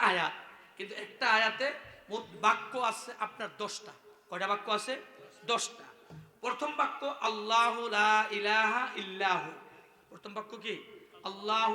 আয়াত। কিন্তু একটা আয়াতে মোট বাক্য আছে আপনার দশটা। কয়টা বাক্য আছে? দশটা। প্রথম বাক্য, আল্লাহ ইলাহা ইল্লাহু। প্রথম বাক্য কি? আল্লাহ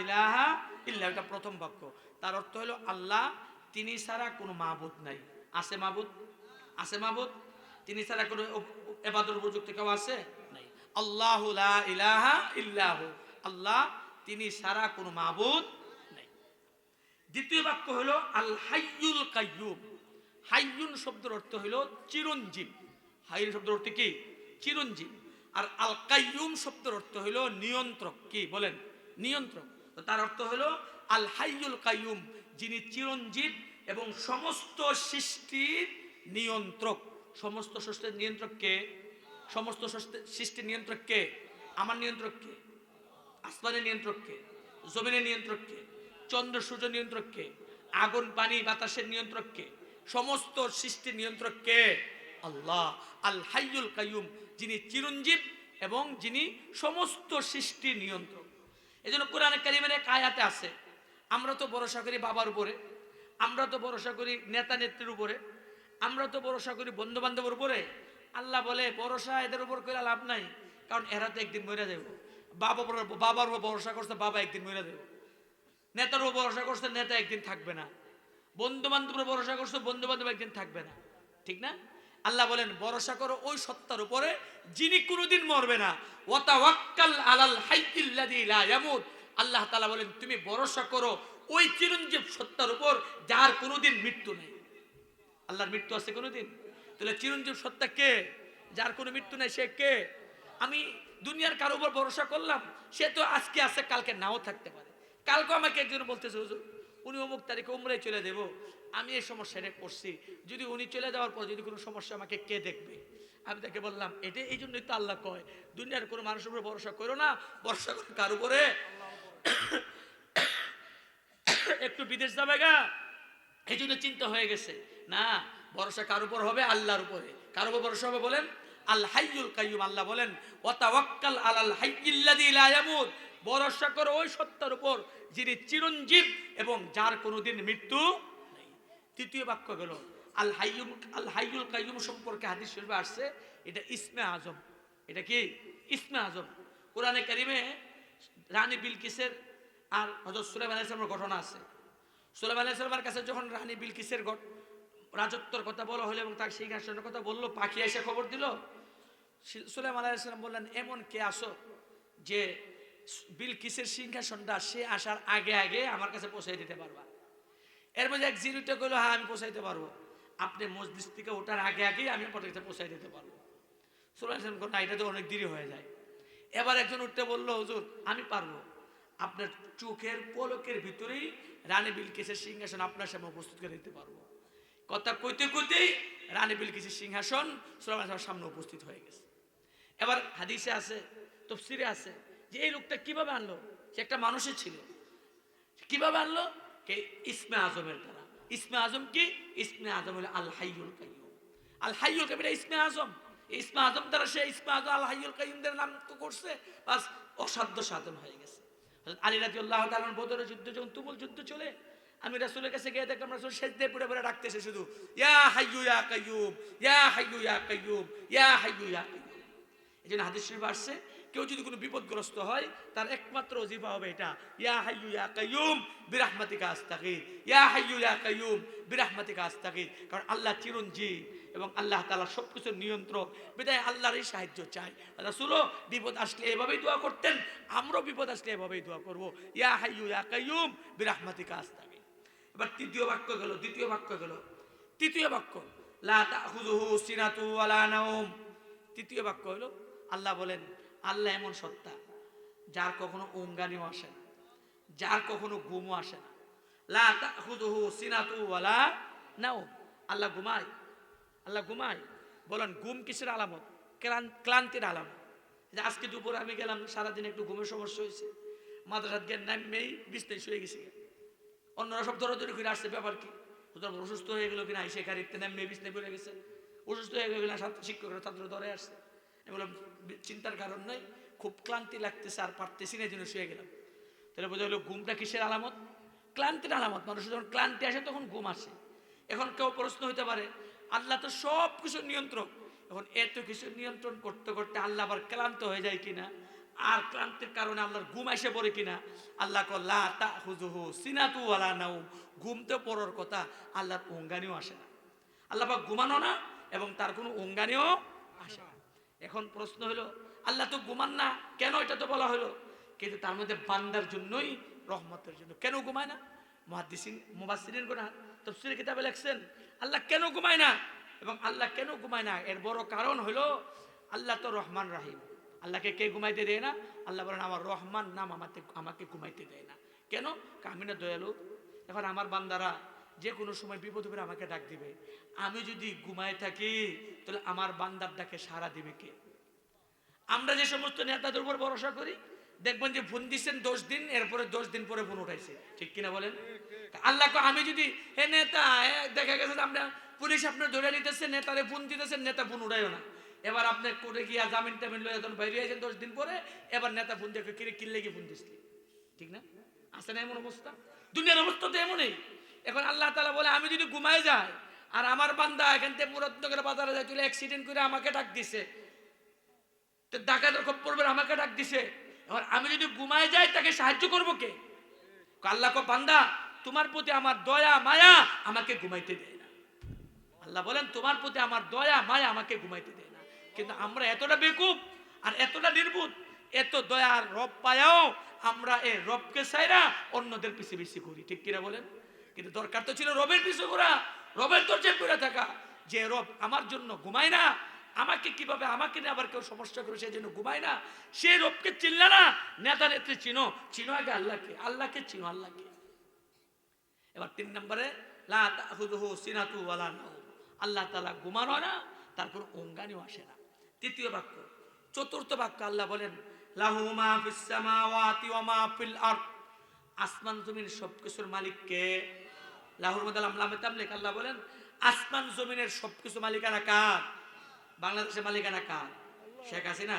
ইলাহা ইল্লাহ। এটা প্রথম বাক্য। তার অর্থ হলো, আল্লাহ তিনি ছাড়া কোনো মাবুদ নাই। আছে মাবুদ? আছে মাবুদ? তিনি ছাড়া কোনো এবাদর উপযুক্ত কেউ আছে? নাই। আল্লাহ ইলাহা ইল্লাহু। আল্লাহ তিনি ছাড়া কোনো নাই দ্বিতীয় বাক্য হলো আল হাইয়ুল কাইয়ুম। হাইয়ুন শব্দের অর্থ হলো চিরঞ্জীব। হাইয়ুন শব্দের অর্থ কি? চিরঞ্জীব। আর আল কাইয়ুম শব্দের অর্থ হলো নিয়ন্ত্রক। কি বলেন? নিয়ন্ত্রক। তার অর্থ হলো আল হাইয়ুল কাইয়ুম, যিনি চিরঞ্জীব এবং সমস্ত সৃষ্টির নিয়ন্ত্রক। সমস্ত সৃষ্টির নিয়ন্ত্রক কে? সমস্ত সৃষ্টি- সৃষ্টির নিয়ন্ত্রক কে? আমার নিয়ন্ত্রক কে? আসমানের নিয়ন্ত্রক কে? জমিনের নিয়ন্ত্রক কে? চন্দ্র, সূর্য নিয়ন্ত্রক কে? আগুন, পানি, বাতাসের নিয়ন্ত্রক কে? সমস্ত সৃষ্টির নিয়ন্ত্রক কে? আল্লাহ, আল হাইয়ুল কাইয়ুম, যিনি চিরঞ্জীব এবং যিনি সমস্ত সৃষ্টির নিয়ন্ত্রক। এই জন্য কোরআনে কারিমের এক আয়াতে আছে, আমরা তো ভরসা করি বাবার উপরে, আমরা তো ভরসা করি নেতা নেত্রীর উপরে, আমরা তো ভরসা করি বন্ধু বান্ধবের উপরে। আল্লাহ বলে, ভরসা এদের উপর করে লাভ নাই, কারণ এরা তো একদিন মরে যাব বাবা বাবার উপর ভরসা করছে, বাবা একদিন মরে যাব নেতার উপর ভরসা করছে, নেতা একদিন থাকবে না। বন্ধু বান্ধবের ভরসা করছে বন্ধু বান্ধব একদিন থাকবে না। ঠিক না? আল্লাহ বলেন, ভরসা করো ওই সত্তার উপরে, যিনি কোনোদিন মরবে না। ওয়াতাওয়াক্কাল আলাল হাইয়িল্লাযী লা ইয়ামুত। আল্লাহ তাআলা বলেন, তুমি ভরসা করো ওই চিরঞ্জীব সত্তার উপর, যার কোনোদিন মৃত্যু নেই। আল্লাহর মৃত্যু আছে কোনোদিন? তাহলে চিরঞ্জীব সত্তা কে? যার কোনো মৃত্যু নেই, সে কে? আমি দুনিয়ার কারও উপর ভরসা করলাম, সে তো আজকে আছে, কালকে নাও থাকতে পারে। কালকে আমাকে একজন বলতেছে, হুজুর, উনি অমুক তারিখে উমরায় চলে দেব। আমি এই সমস্যাটা করছি যদি উনি চলে যাওয়ার পর যদি কোনো সমস্যা আমাকে কে দেখবে? আমি তাকে বললাম, এটা এই জন্যই তো আল্লাহ কয়, দুনিয়ার কোনো মানুষের উপর ভরসা করো না, ভরসা করো কার উপরে? একটু বিদেশ যাবে গা। এই জন্য চিন্তা হয়ে গেছে, না, ভরসা কার উপর হবে? আল্লাহর উপরে। কার উপর ভরসা হবে বলেন? আল হাইয়ুল আল্লাহ বলেন ওয়াতাওয়াক্কাল আলাল হাইয়িল্লাযী লা ইয়ামুত। ভরসা করো ওই সত্তার উপর যিনি চিরঞ্জীব এবং যার কোনোদিন মৃত্যু নেই। তৃতীয় বাক্য গেল আল হাইয়ুম আল হাইয়ুল কাইয়ুম সম্পর্কে হাদিস শরীফে আসছে, এটা ইসমে আজম। এটা কি? ইসমে আজম। কোরআনে কারিমে রানী বিলকিসের আর হজরত সুলাইমান আলাইহিস সালামের ঘটনা আছে। সুলাইমান আলাইহিস সালামের কাছে যখন রানী বিলকিসের রাজত্বর কথা বলা হলো এবং তার সিংহাসনের কথা বলল, পাখি এসে খবর দিল, সি- সুলাইমান আলাইহিস বললেন, এমন কে আসো যে বিলকিসের সিংহাসনটা, সে আসার আগে আগে আমার কাছে পৌঁছে দিতে পারবা। এর মধ্যে এক জিরুটা কইলো হ্যাঁ আমি পৌঁছাইতে পারব। আপনি মসজিদ থেকে ওঠার আগে আগেই আমি আপনার কাছে পৌঁছাই দিতে পারব। সুলাইমান সালাম না, এটা তো অনেক দেরি হয়ে যায়। এবার একজন উঠতে বলল, হুজুর, আমি পারব। আপনার চোখের পলকের ভিতরেই রানী বিলকিসের সিংহাসন আপনার সামনে উপস্থিত করে দিতে পারব। কথা কইতে কইতেই রানী বিলকিসের সিংহাসন সুলাইমান সামনে উপস্থিত হয়ে গেছে। এবার হাদিসে আছে, তফসিরে আছে যে এই লোকটা কীভাবে আনলো? সে একটা মানুষের ছিল। কীভাবে আনলো? কে? ইসমে আজমের দ্বারা। ইসমে আজম কি? ইসমে আজম হলো আল কাইয়ুম। এটা ইসমে আজম। ইসমে আজম দ্বারা সে ইসমে আজম আল হাইয়ুল কাইয়ুমদের নাম তো করছে, বাস অসাধ্য সাধন হয়ে গেছে। আলী রাদিয়াল্লাহু তাআলা বদরের যুদ্ধ যখন তুমুল যুদ্ধ চলে, আমি রাসূলের কাছে গিয়ে দেখলাম, রাসূল সেজদে পড়ে পড়ে ডাকতেছে শুধু, ইয়া হাইয়ু ইয়া কাইয়ুম, ইয়া হাইয়ু ইয়া কাইয়ুম, ইয়া হাইয়ু ইয়া কাইয়ুম। এই জন্য হাদিস শরীফ আসছে কেউ যদি কোনো বিপদগ্রস্ত হয়, তার একমাত্র অজিফা হবে এটা। ইয়া হাইয়ু ইয়া কাইয়ুম বিরাহমাতিকা আস্তাগীর। ইয়া হাইয়ু ইয়া কাইয়ুম বিরাহমাতিকা আস্তাগীর। কারণ আল্লাহ চিরঞ্জীব এবং আল্লাহ তাআলা সবকিছুর নিয়ন্ত্রক। বিদায় আল্লাহরই সাহায্য চাই রাসূলও বিপদ আসলে এভাবেই দোয়া করতেন, আমরাও বিপদ আসলে এভাবেই দোয়া করব। ইয়া হাইয়ু ইয়া কাইয়ুম বিরাহমাতিকা আস্তাগীর। এবার তৃতীয় বাক্য গেল, দ্বিতীয় বাক্য গেল। তৃতীয় বাক্য, লা তাখুযুহু সিনাতু ওয়ালা নাওম। তৃতীয় বাক্য হলো, আল্লাহ বলেন আল্লাহ এমন সত্তা, যার কখনো উঙ্গানিও আসে না, যার কখনো ঘুমও আসে না। আল্লাহ ঘুমায় আল্লাহ ঘুমায়। বলেন, ঘুম কিসের আলামত? ক্লান- ক্লান্তির আলামত। যে আজকে দুপুরে আমি গেলাম, সারাদিন একটু ঘুমের সমস্যা হয়েছে। মাদ্রাসাত জ্ঞান নামেই বিছনায় শুয়ে গেছি। অন্যরা সব দৌড়াদৌড়ি করে আসছে, ব্যাপার কি? অসুস্থ হয়ে গেল কিনা? এসে গাড়িতে নেমে বিছনায় পড়ে গেছে। অসুস্থ হয়ে গেল কিনা? ছাত্র, শিক্ষকরা ছাত্র ধরে আসছে। বি- চিন্তার কারণ নাই, খুব ক্লান্তি লাগতেছে, আর পারতেছি না জন্য শুয়ে গেলাম। তাহলে বোঝা হলো ঘুমটা কিসের আলামত? ক্লান্তির আলামত। মানুষের যখন ক্লান্তি আসে, তখন ঘুম আসে। এখন কেউ প্রশ্ন হতে পারে, আল্লাহ তো সব কিছু নিয়ন্ত্রক। এখন এত কিছু নিয়ন্ত্রণ করতে করতে আল্লাহ আবার ক্লান্ত হয়ে যায় কিনা? আর ক্লান্তির কারণে আল্লাহর ঘুম এসে পড়ে কিনা? আল্লাহ কল্লা তা নাও ঘুমতে পড়ার কথা, আল্লাহর অঙ্গানিও আসে না। আল্লাহ ঘুমানো না, এবং তার কোনো অঙ্গানিও আসে না। এখন প্রশ্ন হলো, আল্লাহ তো ঘুমান না, কেন এটা তো বলা হলো? কিন্তু তার মধ্যে বান্দার জন্যই, রহমতের জন্য। কেন ঘুমায় না? মহাদিসিন মুবাসিরিন গোনা তফসির কিতাবে লেখছেন, আল্লাহ কেন ঘুমায় না? এবং আল্লাহ কেন ঘুমায় না? এর বড় কারণ হলো, আল্লাহ তো রহমান রাহিম। আল্লাহকে কে ঘুমাইতে দেয় না? আল্লাহ বলেন, আমার রহমান নাম আমাকে আমাকে ঘুমাইতে দেয় না। কেন? কামিনা দয়ালু। এখন আমার বান্দারা যে কোনো সময় বিপদ করে আমাকে ডাক দিবে। আমি যদি ঘুমায় থাকি, তাহলে আমার বান্দার ডাকে সারা দিবে কে? আমরা যে সমস্ত নেতাদের উপর ভরসা করি, দেখবেন যে ফোন দিচ্ছেন দশ দিন, এরপরে দশ দিন পরে ফোন উঠাইছে। ঠিক কিনা বলেন? আল্লাহ আমি যদি, হে নেতা দেখা গেছে আমরা পুলিশ আপনার ধরে নিতেছে নেতারে ফোন দিতেছেন, নেতা ফোন উঠাইও না। এবার আপনি কোর্টে গিয়া জামিন টামিন লয়ে যখন বাইরে আছেন দশ দিন পরে, এবার নেতা ফোন দেখে, কিরে কিনলে কি ফোন দিসলি ঠিক না? আছে না এমন অবস্থা? দুনিয়ার অবস্থা তো এমনই। এখন আল্লাহ তালা বলে, আমি যদি ঘুমায় যাই আর আমার বান্দা এখান থেকে মুরাদনগর বাজারে যায়, চলে অ্যাক্সিডেন্ট করে আমাকে ডাক দিছে, তো ডাকাতের খপ পড়বে আমাকে ডাক দিছে এবার আমি যদি ঘুমায় যাই, তাকে সাহায্য করব কে? আল্লাহ কো বান্দা, তোমার প্রতি আমার দয়া, মায়া আমাকে ঘুমাইতে দেয় না। আল্লাহ বলেন, তোমার প্রতি আমার দয়া, মায়া আমাকে ঘুমাইতে দেয় না। কিন্তু আমরা এতটা বেকুব আর এতটা নির্বুধ, এত দয়া আর রব পায়াও আমরা এ রবকে চাইরা অন্যদের পিছিয়ে বেশি করি ঠিক কিনা বলেন? কিন্তু দরকার তো ছিল রবের পিছু করা রবের দরজে করে থাকা। যে রব আমার জন্য ঘুমায় না, আমাকে কীভাবে আমাকে নিয়ে আবার কেউ সমস্যা করে সেই জন্য ঘুমায় না, সে রবকে চিনলে না, নেতা নেত্রী চিনো চিনো আগে আল্লাহকে আল্লাহকে চিনো আল্লাহকে। এবার তিন নম্বরে ওয়ালা আল্লাহ তাআলা ঘুমানো না, তারপর অঙ্গানিও আসে না। তৃতীয় বাক্য, চতুর্থ বাক্য আল্লাহ বলেন, লাহু মা আসমান জমিন সবকিছুর মালিক কে লাহুর মধ্যে লামলামে তামলিক আল্লাহ বলেন, আসমান জমিনের সবকিছু মালিকানা কার? বাংলাদেশের মালিকানা কার? শেখ হাসিনা,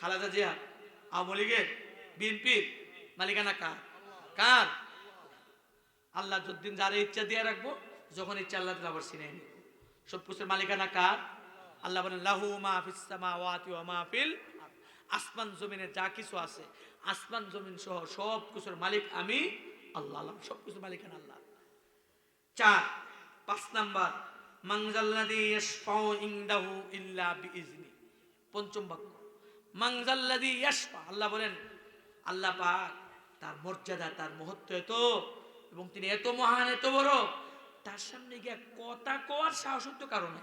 খালেদা জিয়া, আওয়ামী লীগের বিএনপির মালিকানা কার? কার? আল্লাহ যতদিন যারা ইচ্ছা দিয়ে রাখব, যখন ইচ্ছা আল্লাহ আবার সিনে নিব। সব কিছুর মালিকানা কার? আল্লাহ বলেন, লাহু মা ফিস সামাওয়াতি ওয়া মা ফিল আসমান জমিনে যা কিছু আছে, আসমান জমিন সহ সব কিছুর মালিক আমি আল্লাহ আল্লাহ সব কিছুর মালিকানা আল্লাহ। চার, পাঁচ নাম্বার মাংজাল্লাদি পঞ্চম বাক্য মাংজাল্লাদি আল্লাহ বলেন, আল্লাহ পাক তার মর্যাদা, তার মহত্ব এত এবং তিনি এত মহান, এত বড়, তার সামনে গিয়ে কথা কোয়ার সাহস কারণ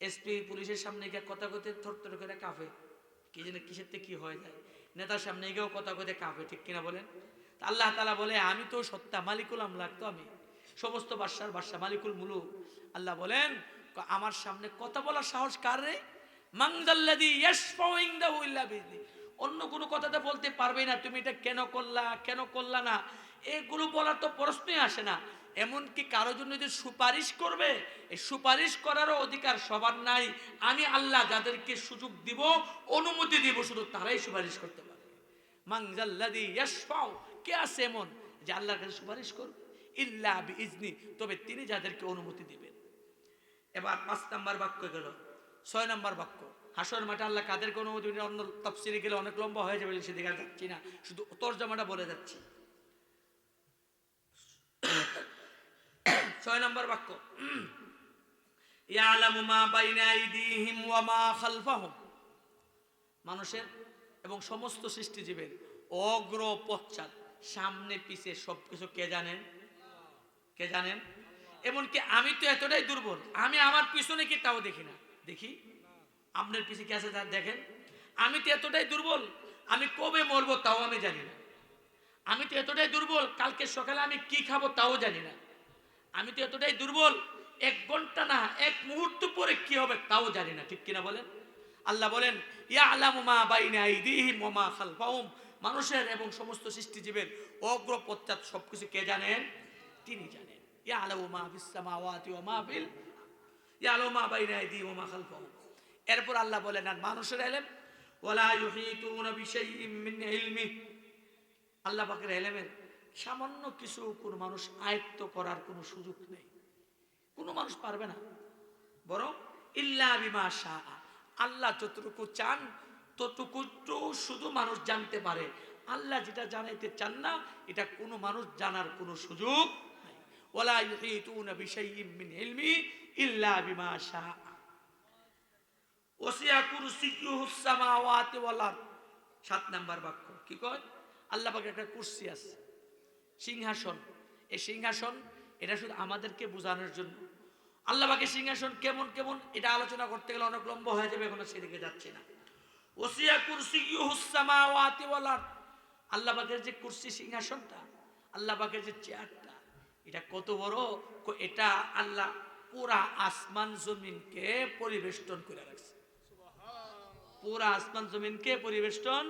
এসপি পুলিশের সামনে গিয়ে কথা কতে থরথর করে কাঁপে। কি জানে কিসের থেকে কি হয়ে যায়। নেতার সামনে গিয়েও কথা কতে কাঁপে, ঠিক কিনা বলেন? আল্লাহ তালা বলে, আমি তো সত্তা, মালিকুল আমলাক তো আমি। সমস্ত বাদশার বাদশা মালিকুল মুলুক। আল্লাহ বলেন আমার সামনে কথা বলার সাহস কার রে? বিইজনি অন্য কোনো কথাটা বলতে পারবে না, তুমি এটা কেন করলা কেন করলা না? এগুলো বলার তো প্রশ্নই আসে না। এমনকি কারও জন্য যে সুপারিশ করবে, এই সুপারিশ করারও অধিকার সবার নাই। আমি আল্লাহ যাদেরকে সুযোগ দিব, অনুমতি দিব, শুধু তারাই সুপারিশ করতে পারে। মাংজাল্লাদি ইয়াশফাউ কে আছে এমন যে আল্লাহর কাছে সুপারিশ করবে? ইল্লা বিইজনি তবে তিনি যাদেরকে অনুমতি দিবেন। এবার পাঁচ নাম্বার বাক্য গেল, ছয় নাম্বার বাক্য। হাসর মাঠে আল্লাহ কাদেরকে অনুমতি অন্য তফসিলে গেলে অনেক লম্বা হয়ে যাবে সেদিকে যাচ্ছি না। শুধু তর্জমাটা বলে যাচ্ছি। ছয় নম্বর বাক্য। মানুষের এবং সমস্ত সৃষ্টিজীবের অগ্র পশ্চাৎ সামনে পিছে সবকিছু কে জানেন? কে জানেন? এমনকি আমি তো এতটাই দুর্বল, আমি আমার পিছনে কি তাও দেখি না। দেখি, আপনার পিছে কি আছে দেখেন। আমি তো এতটাই দুর্বল, আমি কবে মরবো তাও আমি জানি না। আমি তো এতটাই দুর্বল, কালকে সকালে আমি কি খাব তাও জানি না। আমি তো এতটাই দুর্বল, এক ঘণ্টা না, এক মুহূর্ত পরে কি হবে তাও জানি না, ঠিক কিনা বলেন? আল্লাহ বলেন ইয়া আলামু মা বাইনা আইদিহিম ওয়া মা খালফাহুম। মানুষের এবং সমস্ত সৃষ্টিজীবের অগ্র পশ্চাৎ সবকিছু কে জানেন? তিনি জানেন। ইয়া ফিস সামাওয়াতি মা ইয়া আলামু মা খালফাহুম এরপর আল্লাহ বলেন, আর মানুষের এলেম? ওয়ালা ইউহিতুনা আল্লাহ পাকের এলেমের সামান্য কিছু কোনো মানুষ আয়ত্ত করার কোনো সুযোগ নেই। কোনো মানুষ পারবে না। বরং ইল্লা বিমা শাহ আল্লাহ যতটুকু চান ততটুকু শুধু মানুষ জানতে পারে। আল্লাহ যেটা জানাইতে চান না, এটা কোনো মানুষ জানার কোনো সুযোগ নাই। ওসিয়া সাত নাম্বার বাক্য, কি কয়? আল্লাহ একটা সিংহাসন। এই সিংহাসন, এটা শুধু আমাদেরকে বোঝানোর জন্য। আল্লাহ সিংহাসন কেমন কেমন, এটা আলোচনা করতে গেলে অনেক লম্বা হয়ে যাবে, এখন সেদিকে যাচ্ছে না। ওসিয়া কুরসি সামাওয়াতি ওয়াল আরদ। আল্লাহ পাকের যে কুরসি সিংহাসনটা, আল্লাহ পাকের যে চেয়ারটা, এটা কত বড়? এটা আল্লাহ পুরা আসমান জমিনকে পরিবেষ্টন করে রাখছে। পুরা আসমান জমিনকে পরিবেষ্টন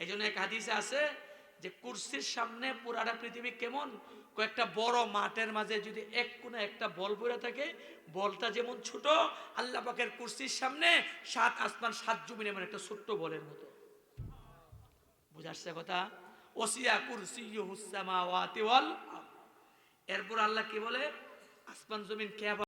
এই জন্য এক হাদিসে আছে যে কুরসির সামনে পুরাটা পৃথিবী কেমন? কয়েকটা বড় মাঠের মাঝে যদি এক কোণে একটা বল পড়ে থাকে, বলটা যেমন ছোট, আল্লাহ পাকের কুরসির সামনে সাত আসমান, সাত জমিন এমন একটা ছোট্ট বলের মতো। বুঝাচ্ছে কথা? ওসিয়া কুরসি হুসামাওয়াতি ওয়াল আরদ। এরপর আল্লাহ কি বলে? আসমান, জমিন কে